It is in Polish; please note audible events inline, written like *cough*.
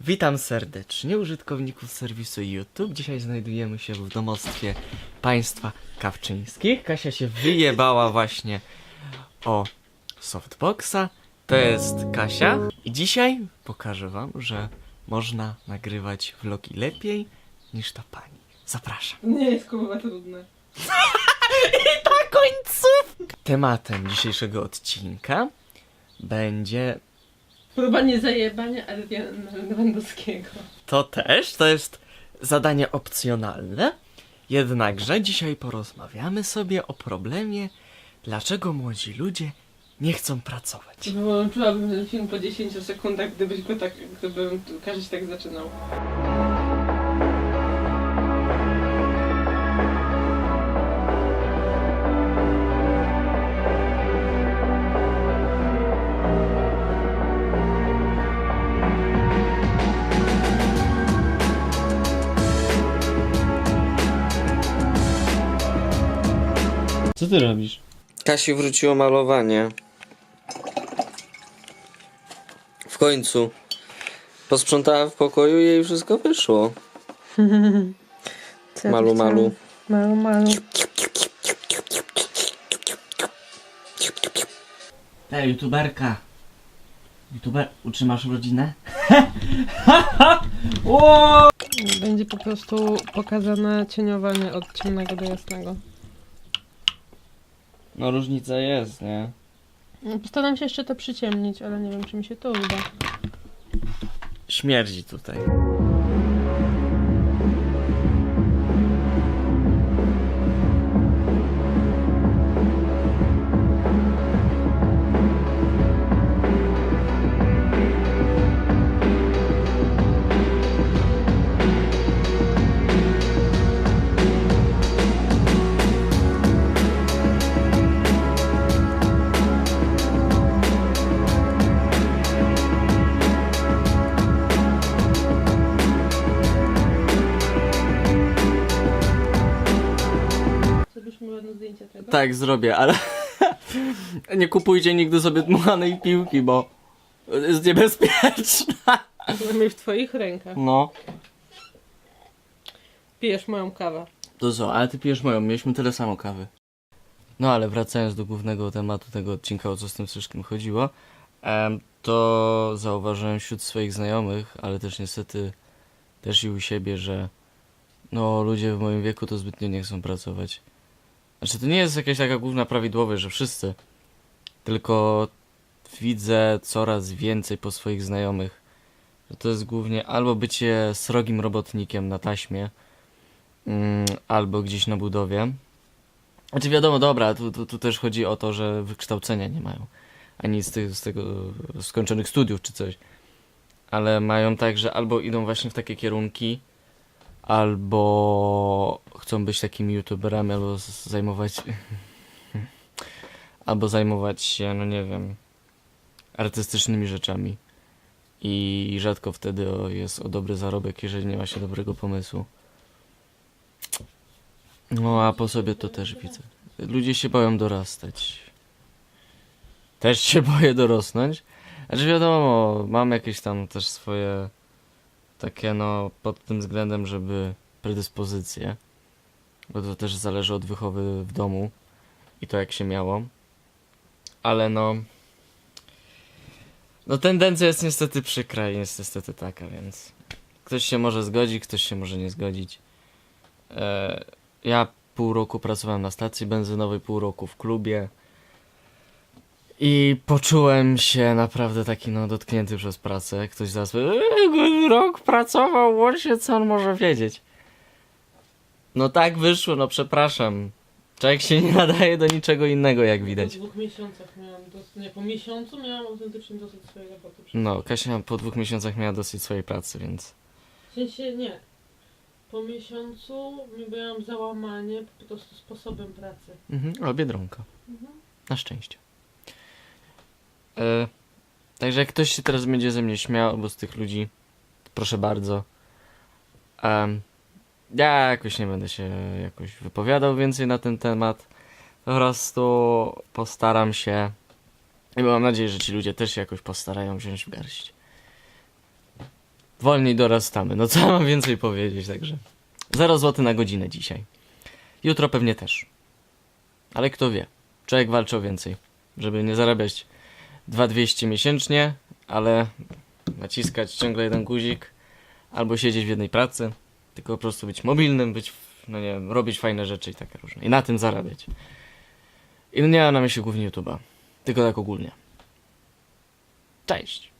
Witam serdecznie użytkowników serwisu YouTube. Dzisiaj znajdujemy się w domostwie państwa Kawczyńskich. Kasia się wyjebała właśnie o softboxa. To jest Kasia i dzisiaj pokażę wam, że można nagrywać vlogi lepiej niż ta pani. Zapraszam. Nie jest kurwa trudne. *laughs* Na końcu! Tematem dzisiejszego odcinka będzie Próba niezajebania Adriana Lewandowskiego. To też, to jest zadanie opcjonalne. Jednakże dzisiaj porozmawiamy sobie o problemie, dlaczego młodzi ludzie nie chcą pracować. Wyłączyłabym ten film po 10 sekundach, gdybyś go tak, gdybym każdy się tak zaczynał. Co ty robisz? Kasi wróciło malowanie. W końcu. Posprzątała w pokoju i jej wszystko wyszło. *laughs* Malu, malu. Malu, malu. Ej, youtuberka. Youtuber, utrzymasz rodzinę? *laughs* Będzie po prostu pokazane cieniowanie od ciemnego do jasnego. No różnica jest, nie? Postaram się jeszcze to przyciemnić, ale nie wiem, czy mi się to uda. Śmierdzi tutaj. Tak, zrobię, ale *laughs* nie kupujcie nigdy sobie dmuchanej piłki, bo jest niebezpieczna. Przynajmniej w twoich rękach. No. Pijesz moją kawę. To co, ale ty pijesz moją, mieliśmy tyle samo kawy. No ale wracając do głównego tematu tego odcinka, o co z tym wszystkim chodziło, to zauważyłem wśród swoich znajomych, ale też niestety też i u siebie, że no ludzie w moim wieku to zbytnio nie chcą pracować. Znaczy to nie jest jakaś taka główna prawidłowość, że wszyscy, tylko widzę coraz więcej po swoich znajomych, że to jest głównie albo bycie srogim robotnikiem na taśmie, mm, albo gdzieś na budowie. Znaczy wiadomo, dobra, tu, tu, tu też chodzi o to, że wykształcenia nie mają. Ani z, tych, z tego skończonych studiów czy coś. Ale mają tak, że albo idą właśnie w takie kierunki, albo chcą być takimi youtuberami, albo zajmować *laughs* albo zajmować się, no nie wiem, artystycznymi rzeczami. I rzadko wtedy jest o dobry zarobek, jeżeli nie ma się dobrego pomysłu. No a po sobie to też widzę. Ludzie się boją dorastać. Też się *laughs* boję dorosnąć. Znaczy wiadomo, mam jakieś tam też swoje takie no pod tym względem, żeby predyspozycje. Bo to też zależy od wychowy w domu i to jak się miało. Ale no no tendencja jest niestety przykra i jest niestety taka, więc ktoś się może zgodzi, ktoś się może nie zgodzić. E, ja pół roku pracowałem na stacji benzynowej, pół roku w klubie. I poczułem się naprawdę taki no dotknięty przez pracę. Ktoś zaraz "Eee, rok pracował, właśnie co on może wiedzieć. No tak wyszło, no przepraszam. Człowiek się nie nadaje do niczego innego, jak widać. Po dwóch miesiącach miałam dosyć, nie, po miesiącu miałam autentycznie dosyć swojej roboty. No, Kasia po dwóch miesiącach miała dosyć swojej pracy, więc... W sensie nie. Po miesiącu miałam załamanie po prostu sposobem pracy. Mhm, ale Biedronka. Mhm. Na szczęście. E, także jak ktoś się teraz będzie ze mnie śmiał, albo z tych ludzi, proszę bardzo. Em, ja jakoś nie będę się jakoś wypowiadał więcej na ten temat. Po prostu postaram się i mam nadzieję, że ci ludzie też się jakoś postarają wziąć w garść. Wolniej dorastamy. No co mam więcej powiedzieć, także. 0 zł na godzinę dzisiaj. Jutro pewnie też. Ale kto wie. Człowiek walczy o więcej. Żeby nie zarabiać 2200 miesięcznie, ale naciskać ciągle jeden guzik albo siedzieć w jednej pracy, tylko po prostu być mobilnym, być, no nie wiem, robić fajne rzeczy i takie różne. I na tym zarabiać. I nie mam na myśli głównie YouTube'a, tylko tak ogólnie. Cześć!